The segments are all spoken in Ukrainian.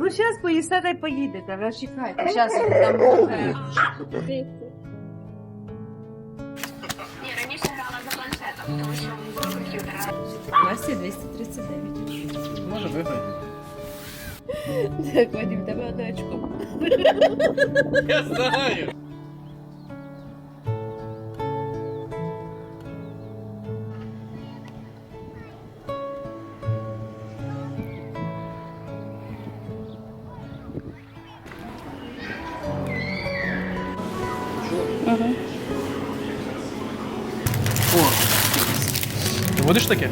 Ну, зараз поїсте та й поїдете, ви чекайте. Зараз там. е, Ні, раніше грала за планшетом, тому що комп'ютера. Версія 239. Може виграє. Так, Вадим, тебе одне очко. Я знаю. Будеш таке?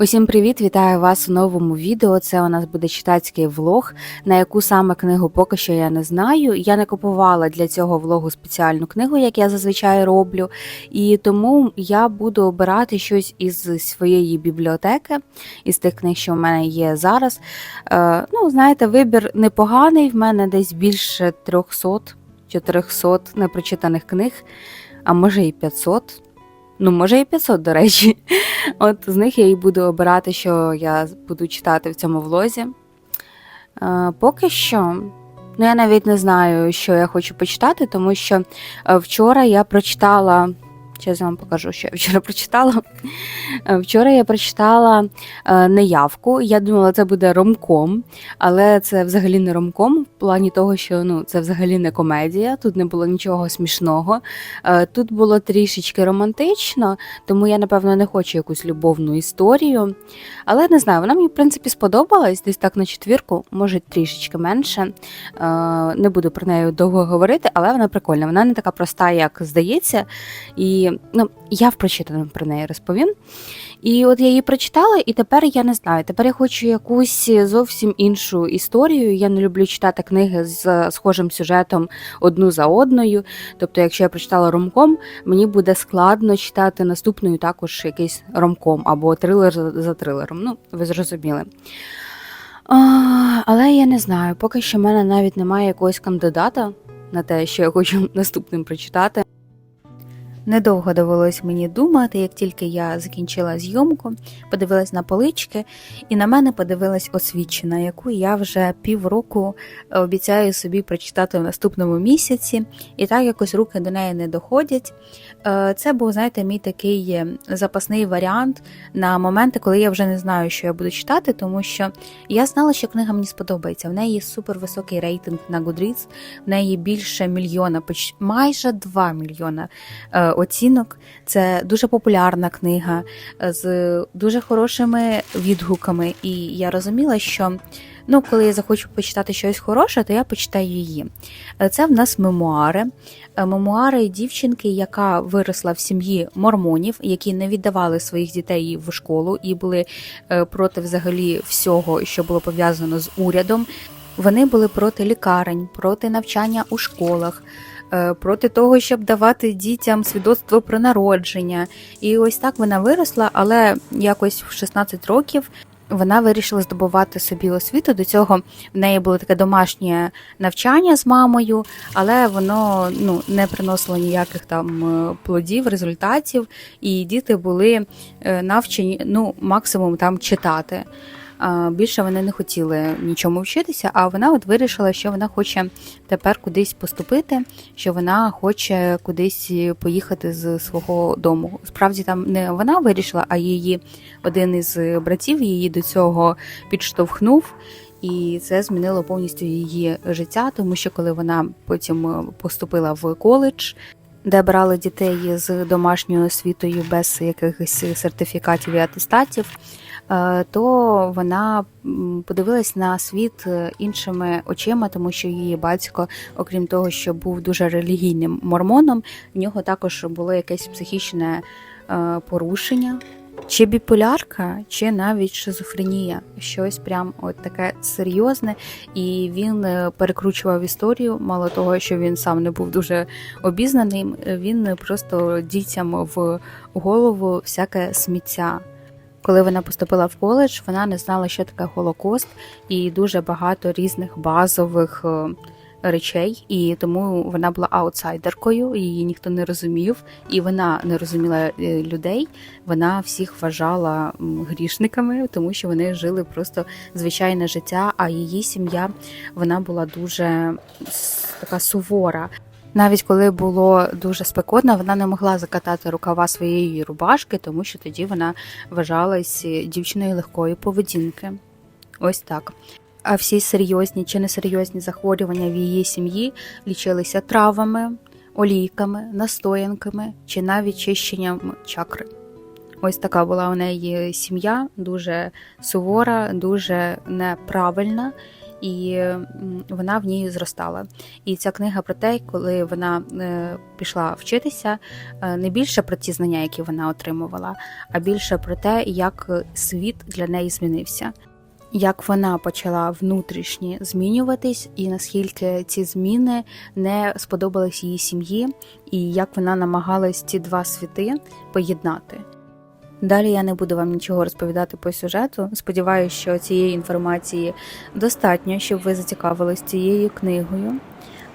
Усім привіт! Вітаю вас у новому відео. Це у нас буде читацький влог. На яку саме книгу поки що я не знаю. Я не купувала для цього влогу спеціальну книгу, як я зазвичай роблю, і тому я буду обирати щось із своєї бібліотеки, із тих книг, що в мене є зараз. Е, ну, знаєте, вибір непоганий. В мене десь більше 300-400 непрочитаних книг, а може і 500. Ну, може і 500, до речі. От з них я і буду обирати, що я буду читати в цьому влозі. Е, поки що, ну я навіть не знаю, що я хочу почитати, тому що е, вчора я прочитала. Зараз я вам покажу, що я вчора прочитала. Е, Вчора я прочитала е, неявку. Я думала, це буде ромком, але це взагалі не ромком, в плані того, що ну, це взагалі не комедія, тут не було нічого смішного. Е, Тут було трішечки романтично, тому я, напевно, не хочу якусь любовну історію. Але не знаю, вона мені, в принципі, сподобалась десь так на четвірку, може трішечки менше. Е, Не буду про неї довго говорити, але вона прикольна. Вона не така проста, як здається. І ну, я в прочитаному про неї розповім. І от я її прочитала, і тепер я не знаю. Тепер я хочу якусь зовсім іншу історію. Я не люблю читати книги з схожим сюжетом одну за одною. Тобто, якщо я прочитала ромком, мені буде складно читати наступною також якийсь ромком або трилер за, трилером. Ну, ви зрозуміли. А, але я не знаю, поки що в мене навіть немає якогось кандидата на те, що я хочу наступним прочитати. Недовго довелось мені думати, як тільки я закінчила зйомку, подивилась на полички, і на мене подивилась освічена, яку я вже півроку обіцяю собі прочитати в наступному місяці, і так якось руки до неї не доходять. Е, Це був, знаєте, мій такий запасний варіант на моменти, коли я вже не знаю, що я буду читати, тому що я знала, що книга мені сподобається. В неї супервисокий рейтинг на Goodreads, в неї більше мільйона, майже 2 мільйона е, оцінок. Це дуже популярна книга е, з дуже хорошими відгуками. І я розуміла, що ну, коли я захочу почитати щось хороше, то я почитаю її. Е, Це в нас мемуари. Е, Мемуари дівчинки, яка виросла в сім'ї мормонів, які не віддавали своїх дітей в школу і були проти взагалі всього, що було пов'язано з урядом. Вони були проти лікарень, проти навчання у школах, проти того, щоб давати дітям свідоцтво про народження. І ось так вона виросла, але якось в 16 років. Вона вирішила здобувати собі освіту. До цього в неї було таке домашнє навчання з мамою, але воно ну не приносило ніяких там е, плодів, результатів, і діти були е, навчені ну максимум там читати. Більше вони не хотіли нічому вчитися, а вона от вирішила, що вона хоче тепер кудись поступити, що вона хоче кудись поїхати з свого дому. Справді там не вона вирішила, а її один із братів її до цього підштовхнув. І це змінило повністю її життя, тому що коли вона потім поступила в коледж, де брали дітей з домашньою освітою без якихось сертифікатів і атестатів, то вона подивилась на світ е, іншими очима, тому що її батько, окрім того, що був дуже релігійним мормоном, в нього також було якесь психічне е, порушення. Чи біполярка, чи навіть шизофренія, щось прям от таке серйозне, і він е, перекручував історію. Мало того, що він сам не був дуже обізнаним, е, він просто дітям в голову всяке сміття. Коли вона поступила в коледж, вона не знала, що таке Голокост, і дуже багато різних базових е, речей, і тому вона була аутсайдеркою, її ніхто не розумів, і вона не розуміла е, людей. Вона всіх вважала грішниками, тому що вони жили просто звичайне життя. А її сім'я вона була дуже така сувора. Навіть коли було дуже спекотно, вона не могла закатати рукава своєї рубашки, тому що тоді вона вважалась дівчиною легкої поведінки. Ось так. А всі серйозні чи несерйозні захворювання в її сім'ї лічилися травами, олійками, настоянками чи навіть чищенням чакри. Ось така була у неї сім'я, дуже сувора, дуже неправильна, і вона в ній зростала. І ця книга про те, коли вона е, пішла вчитися, е, не більше про ті знання, які вона отримувала, а більше про те, як світ для неї змінився. Як вона почала внутрішньо змінюватись, і наскільки ці зміни не сподобались її сім'ї, і як вона намагалась ці два світи поєднати. Далі я не буду вам нічого розповідати по сюжету. Сподіваюся, що цієї інформації достатньо, щоб ви зацікавились цією книгою.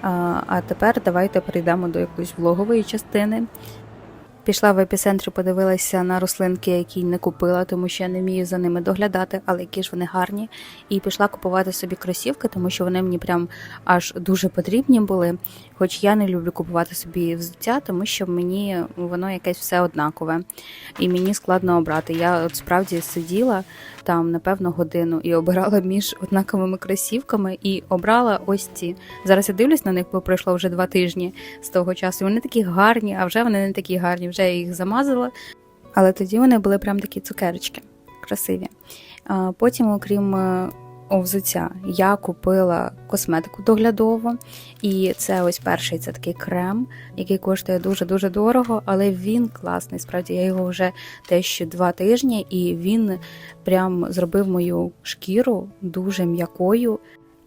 А, тепер давайте перейдемо до якоїсь влогової частини. Пішла в епіцентрі, подивилася на рослинки, які не купила, тому що я не вмію за ними доглядати, але які ж вони гарні. І пішла купувати собі кросівки, тому що вони мені прям аж дуже потрібні були. Хоч я не люблю купувати собі взуття, тому що мені воно якесь все однакове. І мені складно обрати. Я от справді сиділа там, напевно, годину і обирала між однаковими кросівками і обрала ось ці. Зараз я дивлюсь на них, бо пройшло вже два тижні з того часу. І Вони такі гарні, а вже вони не такі гарні, вже я їх замазала. Але тоді вони були прям такі цукерочки, красиві. Потім, окрім е, взуття, я купила косметику доглядову, і це ось перший це такий крем, який коштує дуже-дуже дорого, але він класний. Справді я його вже теж два тижні, і він прям зробив мою шкіру дуже м'якою.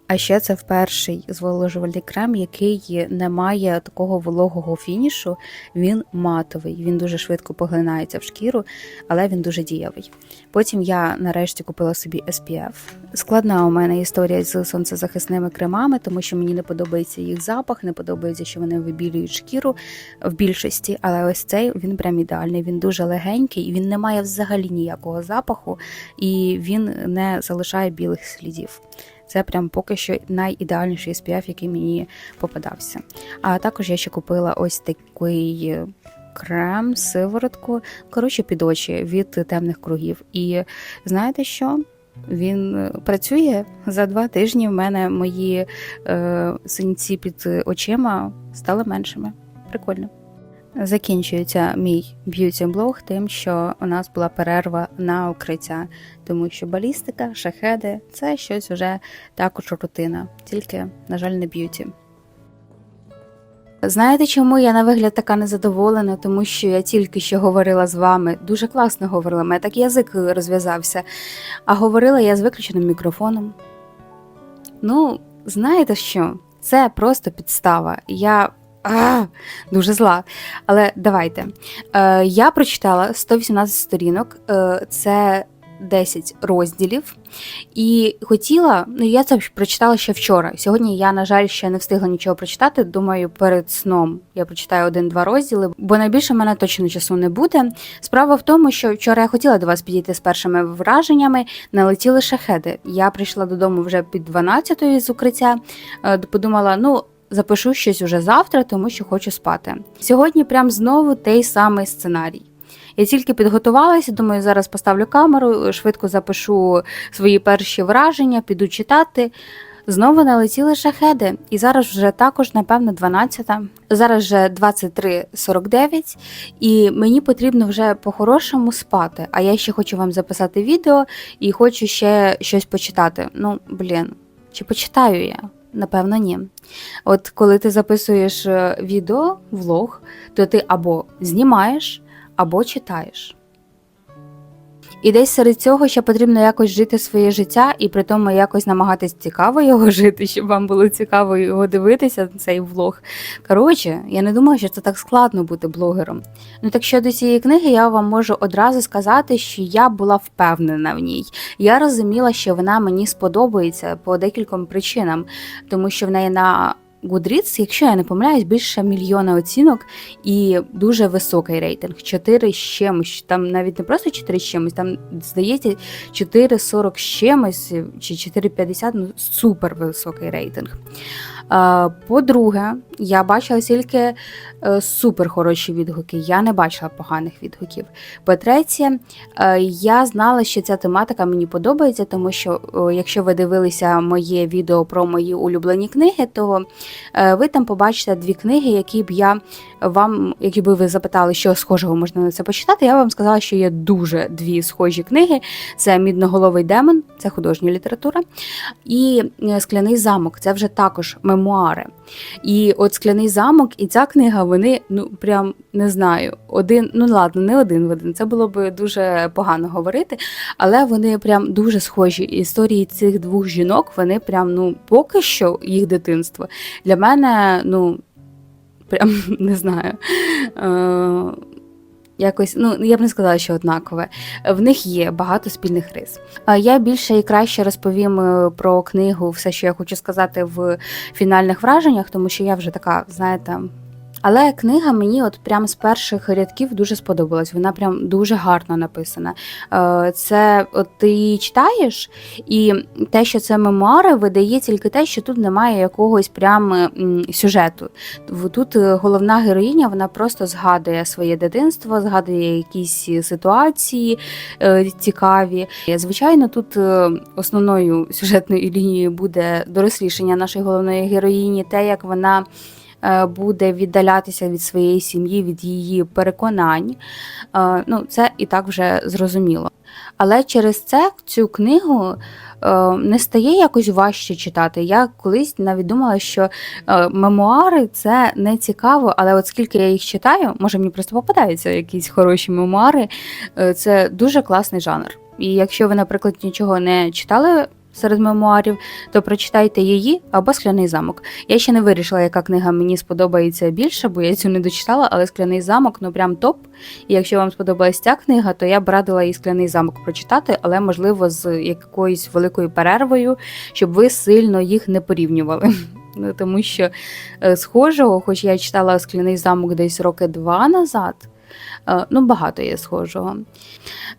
А ще це перший зволожувальний крем, який не має такого вологого фінішу. Він матовий, він дуже швидко поглинається в шкіру, але він дуже дієвий. Потім я нарешті купила собі SPF. Складна у мене історія з сонцезахисними кремами, тому що мені не подобається їх запах, не подобається, що вони вибілюють шкіру в більшості. Але ось цей він прям ідеальний. Він дуже легенький, він не має взагалі ніякого запаху і він не залишає білих слідів. Це прям поки що найідеальніший SPF, який мені попадався. А також я ще купила ось такий крем, сиворотку, коротше, під очі від темних кругів. І знаєте що? Він е, працює за два тижні. В мене мої е, синці під очима стали меншими. Прикольно. Закінчується мій б'юті-блог тим, що у нас була перерва на укриття, тому що балістика, шахеди це щось вже також рутина, тільки, на жаль, не б'юті. Знаєте, чому я на вигляд така незадоволена? Тому що я тільки що говорила з вами, дуже класно говорила, мене так язик розв'язався. А говорила я з виключеним мікрофоном. Ну, знаєте що? Це просто підстава. Я дуже зла. Але давайте. Е, я прочитала 118 сторінок, е, це 10 розділів. І хотіла, ну я це прочитала ще вчора. Сьогодні я, на жаль, ще не встигла нічого прочитати. Думаю, перед сном я прочитаю один-два розділи, бо найбільше в мене точно часу не буде. Справа в тому, що вчора я хотіла до вас підійти з першими враженнями, налетіли шахеди. Я прийшла додому вже під 12-ю з укриття, е, подумала, ну. Запишу щось уже завтра, тому що хочу спати. Сьогодні прям знову той самий сценарій. Я тільки підготувалася, думаю, зараз поставлю камеру, швидко запишу свої перші враження, піду читати. Знову налетіли шахеди, і зараз вже також, напевно, 12-та. Зараз вже 23.49, і мені потрібно вже по-хорошому спати. А я ще хочу вам записати відео і хочу ще щось почитати. Ну, блін, чи почитаю я? Напевно, ні. От коли ти записуєш е, відео, влог, то ти або знімаєш, або читаєш. І десь серед цього ще потрібно якось жити своє життя і при тому якось намагатись цікаво його жити, щоб вам було цікаво його дивитися, цей влог. Коротше, я не думаю, що це так складно бути блогером. Ну так щодо цієї книги, я вам можу одразу сказати, що я була впевнена в ній. Я розуміла, що вона мені сподобається по декільком причинам, тому що в неї на Goodreads, якщо я не помиляюсь, більше мільйона оцінок і дуже високий рейтинг. 4 з чимось. Там навіть не просто 4 з чимось, там здається 4,40 з чимось чи 4,50, ну супер високий рейтинг. Е, По-друге, я бачила тільки е, супер хороші відгуки. Я не бачила поганих відгуків. По-третє, е, я знала, що ця тематика мені подобається, тому що якщо ви дивилися моє відео про мої улюблені книги, то ви там побачите дві книги, які б я вам, які би ви запитали, що схожого можна на це почитати. Я вам сказала, що є дуже дві схожі книги: це Мідноголовий демон, це художня література, і Скляний замок це вже також мемуари. І от Скляний замок і ця книга, вони ну прям не знаю, один, ну ладно, не один в один. Це було б дуже погано говорити, але вони прям дуже схожі. Історії цих двох жінок, вони прям ну поки що їх дитинство для мене, ну прям не знаю. Е- Якось, ну я б не сказала, що однакове. В них є багато спільних рис. Я більше і краще розповім е, про книгу, все, що я хочу сказати в фінальних враженнях, тому що я вже така, знаєте. Але книга мені от прям з перших рядків дуже сподобалась. Вона прям дуже гарно написана. Е, Це от ти її читаєш, і те, що це мемуари, видає тільки те, що тут немає якогось прям сюжету. Тут е, головна героїня вона просто згадує своє дитинство, згадує якісь ситуації е, цікаві. Звичайно, тут основною сюжетною лінією буде дорослішання нашої головної героїні, те, як вона. Е, Буде віддалятися від своєї сім'ї, від її переконань. Е, Ну, це і так вже зрозуміло. Але через це цю книгу е, не стає якось важче читати. Я колись навіть думала, що мемуари це не цікаво, але от скільки я їх читаю, може мені просто попадаються якісь хороші мемуари, це дуже класний жанр. І якщо ви, наприклад, нічого не читали. Серед мемуарів, то прочитайте її або скляний замок. Я ще не вирішила, яка книга мені сподобається більше, бо я цю не дочитала, але скляний замок ну прям топ. І якщо вам сподобалась ця книга, то я б радила і скляний замок прочитати, але можливо з якоюсь великою перервою, щоб ви сильно їх не порівнювали. Ну, тому що е, схожого, хоч я читала скляний замок десь роки два назад. Е, Ну, багато є схожого.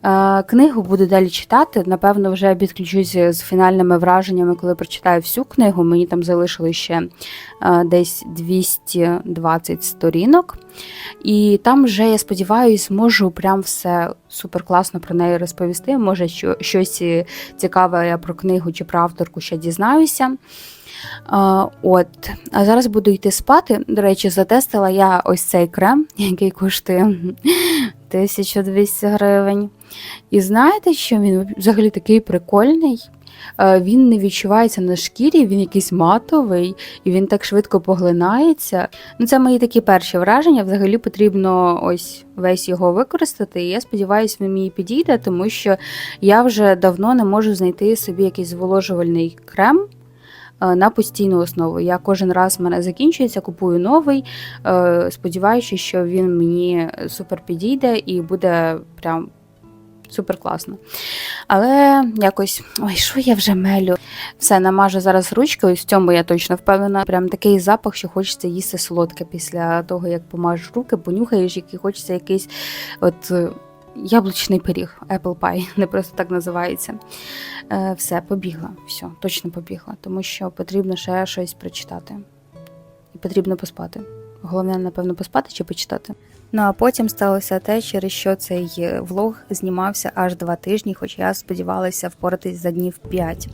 Е, Книгу буду далі читати. Напевно, вже підключуся з фінальними враженнями, коли прочитаю всю книгу. Мені там залишили ще е, десь 220 сторінок. І там вже, я сподіваюся, можу прям все супер класно про неї розповісти. Може, що, щось цікаве я про книгу чи про авторку ще дізнаюся. От, а зараз буду йти спати. До речі, затестила я ось цей крем, який коштує 1200 гривень. І знаєте, що він взагалі такий прикольний? Він не відчувається на шкірі, він якийсь матовий і він так швидко поглинається. Ну, це мої такі перші враження. Взагалі потрібно ось весь його використати. І я сподіваюся, він мені підійде, тому що я вже давно не можу знайти собі якийсь зволожувальний крем на постійну основу. Я кожен раз в мене закінчується, купую новий, е, сподіваючись, що він мені супер підійде і буде прям супер класно. Але якось, ой, що я вже мелю. Все, намажу зараз ручкою, в цьому я точно впевнена. Прям такий запах, що хочеться їсти солодке після того, як помажеш руки, понюхаєш, який хочеться якийсь от. Яблучний пиріг, apple pie, не просто так називається. Е, все, побігла. Все, точно побігла, тому що потрібно ще щось прочитати. І потрібно поспати. Головне, напевно, поспати чи почитати. Ну а потім сталося те, через що цей е, влог знімався аж два тижні, хоч я сподівалася впоратись за днів п'ять.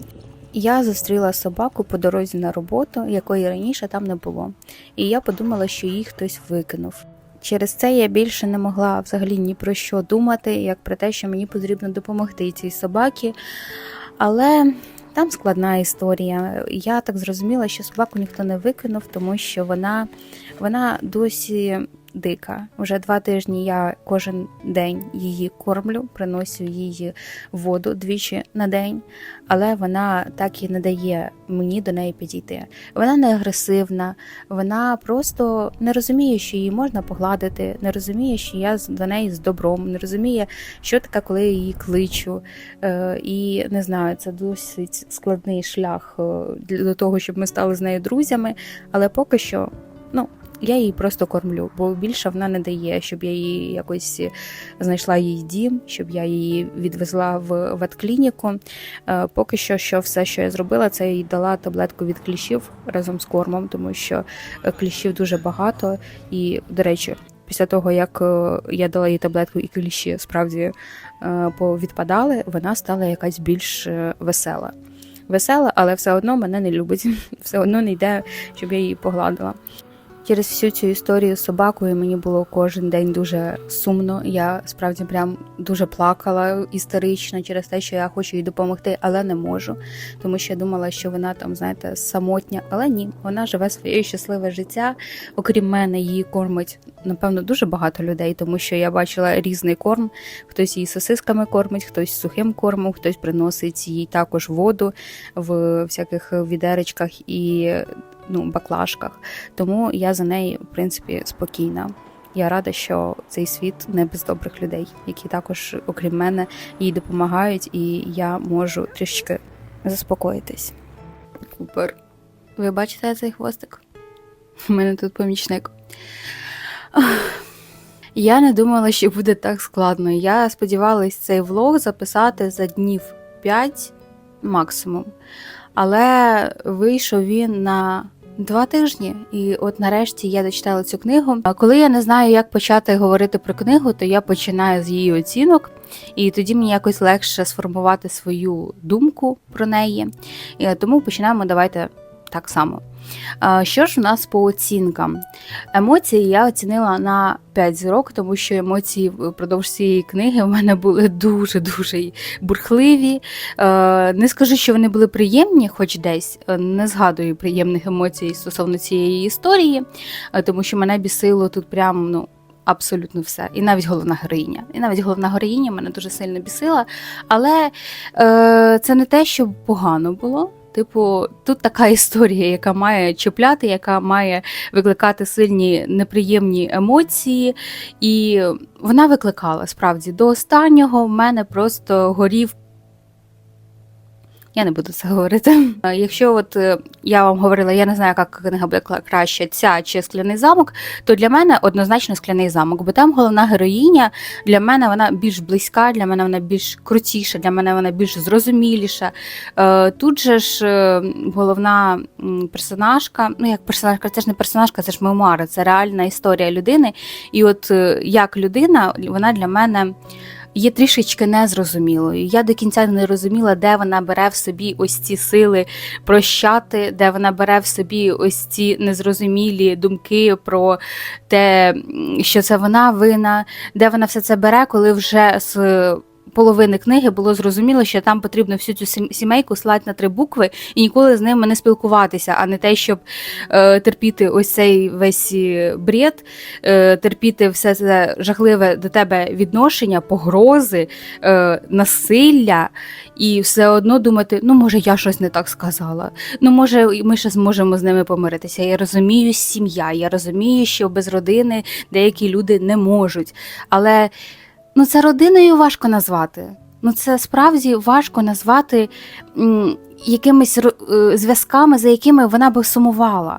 Я зустріла собаку по дорозі на роботу, якої раніше там не було, і я подумала, що її хтось викинув. Через це я більше не могла взагалі ні про що думати, як про те, що мені потрібно допомогти цій собаці. Але там складна історія. Я так зрозуміла, що собаку ніхто не викинув, тому що вона, вона досі дика. Вже два тижні я кожен день її кормлю, приносю їй воду двічі на день, але вона так і не дає мені до неї підійти. Вона не агресивна, вона просто не розуміє, що її можна погладити, не розуміє, що я до неї з добром, не розуміє, що таке, коли я її кличу. Е, і не знаю, це досить складний шлях е, до того, щоб ми стали з нею друзями. Але поки що, ну. Я її просто кормлю, бо більше вона не дає, щоб я її якось знайшла їй дім, щоб я її відвезла в ветклініку. Е, Поки що, що все, що я зробила, це їй дала таблетку від кліщів разом з кормом, тому що е, кліщів дуже багато. І, до речі, після того, як е, я дала їй таблетку і кліщі справді повідпадали, вона стала якась більш весела. Весела, але все одно мене не любить, все одно не йде, щоб я її погладила. Через всю цю історію з собакою мені було кожен день дуже сумно. Я справді прям дуже плакала істерично через те, що я хочу їй допомогти, але не можу. Тому що я думала, що вона там, знаєте, самотня, але ні, вона живе своє щасливе життя. Окрім мене, її кормить напевно дуже багато людей, тому що я бачила різний корм. Хтось її сосисками кормить, хтось сухим кормом, хтось приносить їй також воду в всяких відеречках і ну, баклажках. Тому я за неї, в принципі, спокійна. Я рада, що цей світ не без добрих людей, які також, окрім мене, їй допомагають, і я можу трішки заспокоїтись. Купер. Ви бачите цей хвостик? У мене тут помічник. Я не думала, що буде так складно. Я сподівалась цей влог записати за днів 5 максимум. Але вийшов він на два тижні, і от нарешті я дочитала цю книгу. А коли я не знаю, як почати говорити про книгу, то я починаю з її оцінок, і тоді мені якось легше сформувати свою думку про неї. І тому починаємо давайте так само. Що ж у нас по оцінкам? Емоції я оцінила на 5 зірок, тому що емоції впродовж цієї книги в мене були дуже-дуже бурхливі. Е, Не скажу, що вони були приємні, хоч десь е, не згадую приємних емоцій стосовно цієї історії, е, тому що мене бісило тут прям ну. Абсолютно все, і навіть головна героїня. І навіть головна героїня мене дуже сильно бісила. Але е, це не те, що погано було. Типу, тут така історія, яка має чіпляти, яка має викликати сильні неприємні емоції, і вона викликала справді до останнього в мене просто горів. Я не буду це говорити. Е, Якщо от е, я вам говорила, я не знаю, яка книга буде краще, ця чи скляний замок, то для мене однозначно скляний замок, бо там головна героїня для мене вона більш близька, для мене вона більш крутіша, для мене вона більш зрозуміліша. Е, Тут же ж головна персонажка, ну як персонажка, це ж не персонажка, це ж мемуари, це реальна історія людини. І от як людина, вона для мене. Є трішечки незрозумілою. Я до кінця не розуміла, де вона бере в собі ось ці сили прощати, де вона бере в собі ось ці незрозумілі думки про те, що це вона вина, де вона все це бере, коли вже з половини книги було зрозуміло, що там потрібно всю цю сімейку слати на три букви і ніколи з ними не спілкуватися, а не те, щоб е, терпіти ось цей весь е, бред, е, терпіти все це жахливе до тебе відношення, погрози, е, насилля, і все одно думати, ну може я щось не так сказала. Ну, може, ми ще зможемо з ними помиритися. Я розумію, сім'я, я розумію, що без родини деякі люди не можуть. Але ну, це родиною важко назвати. Ну, це справді важко назвати м, якимись е, зв'язками, за якими вона би сумувала.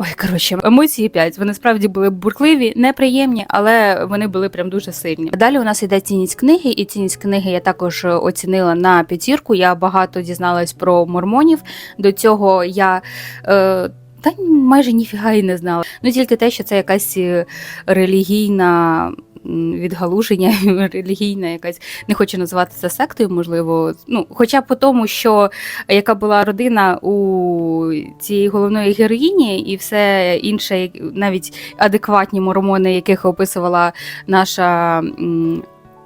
Ой, коротше, емоції 5. Вони справді були бурхливі, неприємні, але вони були прям дуже сильні. Далі у нас йде цінність книги, і цінність книги я також е, оцінила на п'ятірку. Я багато дізналась про мормонів. До цього я. Е, та майже ніфіга і не знала. Ну тільки те, що це якась е, релігійна відгалуження, релігійна якась, не хочу називати це сектою, можливо. Ну, хоча по тому, що яка була родина у цієї головної героїні, і все інше, навіть адекватні мормони, яких описувала наша.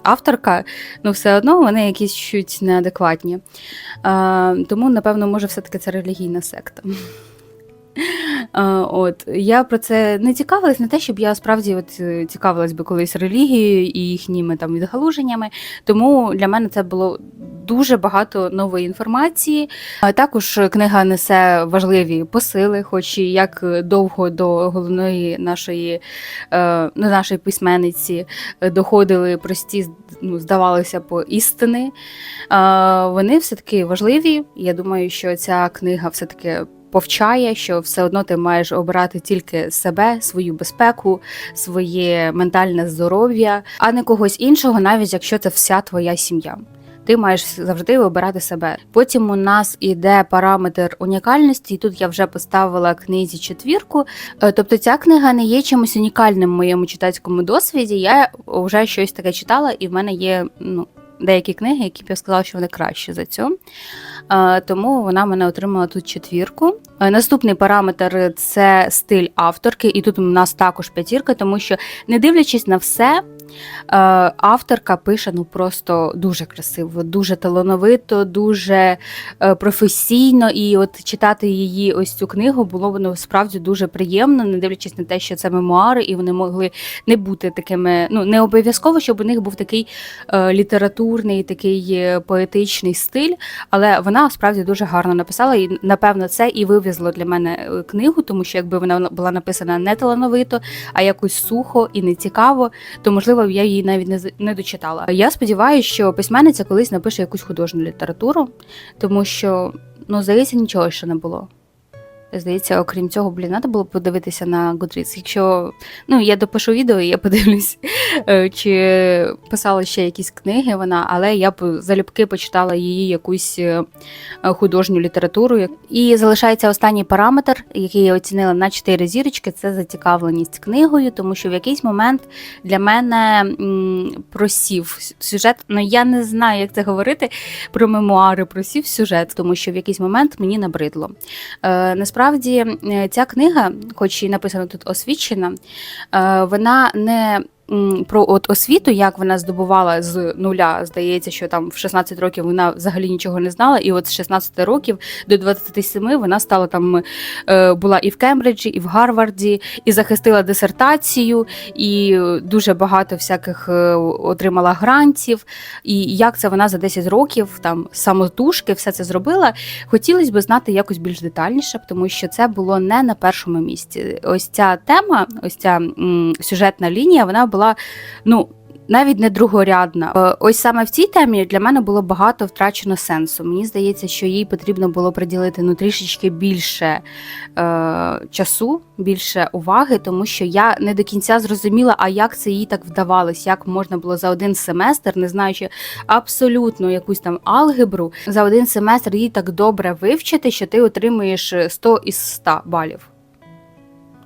Авторка, ну все одно вони якісь чуть неадекватні. Тому, напевно, може, все-таки це релігійна секта. Е, От я про це не цікавилась, не те, щоб я справді от е, цікавилась би колись релігією і їхніми там відгалуженнями. Тому для мене це було дуже багато нової інформації. Також книга несе важливі посили, хоч і як довго до головної нашої, ну, нашої письменниці доходили прості, ну, здавалося б, істини. Вони все-таки важливі. Я думаю, що ця книга все-таки. Повчає, що все одно ти маєш обирати тільки себе, свою безпеку, своє ментальне здоров'я, а не когось іншого, навіть якщо це вся твоя сім'я. Ти маєш завжди обирати себе. Потім у нас іде параметр унікальності, і тут я вже поставила книзі четвірку. Е, Тобто ця книга не є чимось унікальним в моєму читацькому досвіді. Я вже щось таке читала, і в мене є ну, деякі книги, які б я сказала, що вони краще за цю. Тому вона мене отримала тут четвірку. Е, Наступний параметр це стиль авторки, і тут у нас також п'ятірка, тому що, не дивлячись на все, авторка пише ну просто дуже красиво, дуже талановито, дуже е, професійно. І от читати її ось цю книгу було воно справді дуже приємно, не дивлячись на те, що це мемуари, і вони могли не бути такими. Ну не обов'язково, щоб у них був такий е, літературний, такий е, поетичний стиль, але вона справді дуже гарно написала, і напевно це і вивезло для мене е, книгу, тому що якби вона була написана не талановито, а якось сухо і нецікаво, то можливо я її навіть не не дочитала. Я сподіваюся, що письменниця колись напише якусь художню літературу, тому що ну здається, нічого ще не було. Здається, окрім цього, блін, треба було подивитися на Goodreads. Якщо ну я допишу відео, і я подивлюсь, е, чи писала ще якісь книги вона, але я б залюбки почитала її якусь е, художню літературу. І залишається останній параметр, який я оцінила на 4 зірочки, це зацікавленість книгою, тому що в якийсь момент для мене просів сюжет. Ну я не знаю, як це говорити про мемуари, просів сюжет, тому що в якийсь момент мені набридло. Е, насправді, е, ця книга, хоч і написано тут освічена, е, вона не про от освіту, як вона здобувала з нуля. Здається, що там в 16 років вона взагалі нічого не знала, і от з 16 років до 27 вона стала там е, була і в Кембриджі, і в Гарварді, і захистила дисертацію, і дуже багато всяких е, отримала грантів. І як це вона за 10 років там самотужки все це зробила. Хотілося б знати якось більш детальніше, тому що це було не на першому місці. Ось ця тема, ось ця сюжетна лінія, вона була ну. Навіть не другорядна. Е, Ось саме в цій темі для мене було багато втрачено сенсу. Мені здається, що їй потрібно було приділити ну трішечки більше е, часу, більше уваги, тому що я не до кінця зрозуміла, а як це їй так вдавалось, як можна було за один семестр, не знаючи абсолютно якусь там алгебру, за один семестр її так добре вивчити, що ти отримуєш 100 із 100 балів.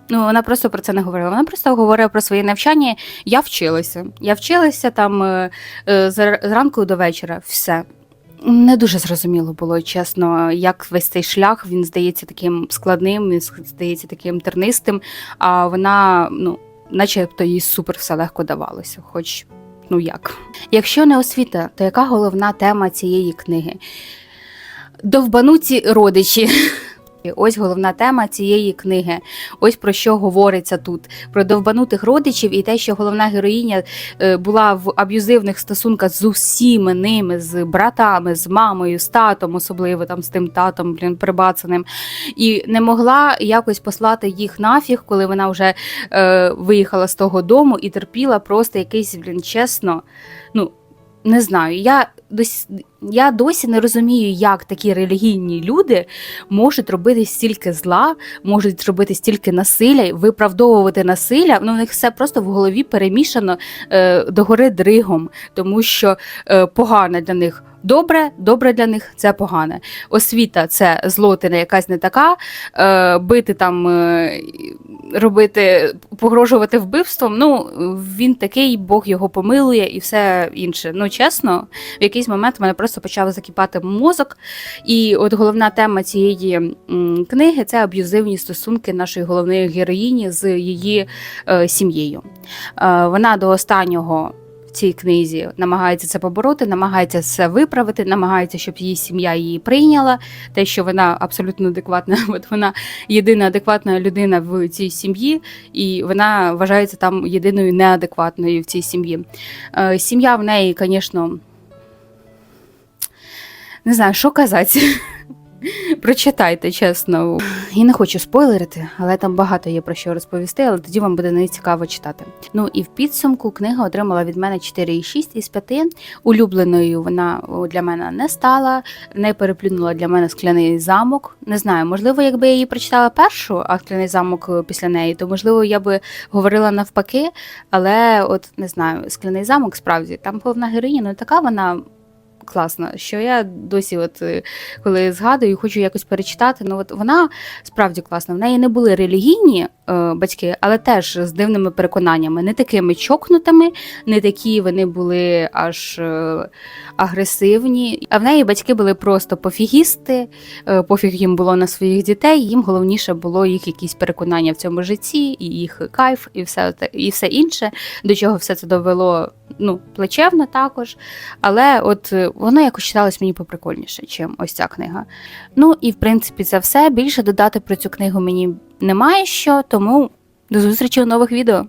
Ну, вона просто про це не говорила. Вона просто говорила про своє навчання. Я вчилася. Я вчилася там е, е, з зранку до вечора. Все. Не дуже зрозуміло було, чесно, як весь цей шлях він здається таким складним, він здається таким тернистим, а вона, ну, начебто їй супер все легко давалося, хоч ну як. Якщо не освіта, то яка головна тема цієї книги? Довбануті родичі. Ось головна тема цієї книги. Ось про що говориться тут: про довбанутих родичів і те, що головна героїня е, була в аб'юзивних стосунках з усіма ними, з братами, з мамою, з татом, особливо там з тим татом, блін, прибацаним, і не могла якось послати їх нафіг, коли вона вже е, виїхала з того дому і терпіла просто якийсь, блін, чесно. Ну, не знаю, я досі, я досі не розумію, як такі релігійні люди можуть робити стільки зла, можуть робити стільки насилля, виправдовувати насилля. Ну, у них все просто в голові перемішано е, догори дригом, тому що е, погане для них. Добре, добре для них це погане. Освіта це злотина якась не така. Е, бити там, е, робити, погрожувати вбивством. Ну він такий, Бог його помилує і все інше. Ну чесно, в якийсь момент в мене просто почав закипати мозок. І от головна тема цієї книги це аб'юзивні стосунки нашої головної героїні з її е, сім'єю. Е, вона до останнього. Цій книзі намагається це побороти, намагається це виправити, намагається, щоб її сім'я її прийняла. Те, що вона абсолютно адекватна, от вона єдина адекватна людина в цій сім'ї, і вона вважається там єдиною неадекватною в цій сім'ї. Е, Сім'я в неї, звісно, не знаю, що казати. Прочитайте, чесно. І не хочу спойлерити, але там багато є про що розповісти, але тоді вам буде не цікаво читати. Ну і в підсумку книга отримала від мене 4,6 із 5. Улюбленою вона для мене не стала, не переплюнула для мене скляний замок. Не знаю, можливо, якби я її прочитала першу, а скляний замок е, після неї, то можливо я би говорила навпаки. Але от не знаю, скляний замок справді там головна героїня, ну така вона. Класна, що я досі, от е, коли згадую, хочу якось перечитати. Ну от вона справді класна. В неї не були релігійні батьки, але теж з дивними переконаннями, не такими чокнутими, не такі вони були аж е, агресивні. А в неї батьки були просто пофігісти, е, пофіг їм було на своїх дітей. Їм головніше було їх якісь переконання в цьому житті, і їх кайф, і все і все інше, до чого все це довело ну, плачевно також. Але от е, воно якось читалось мені поприкольніше, чим ось ця книга. Ну і в принципі це все. Більше додати про цю книгу мені немає що, тому до зустрічі у нових відео.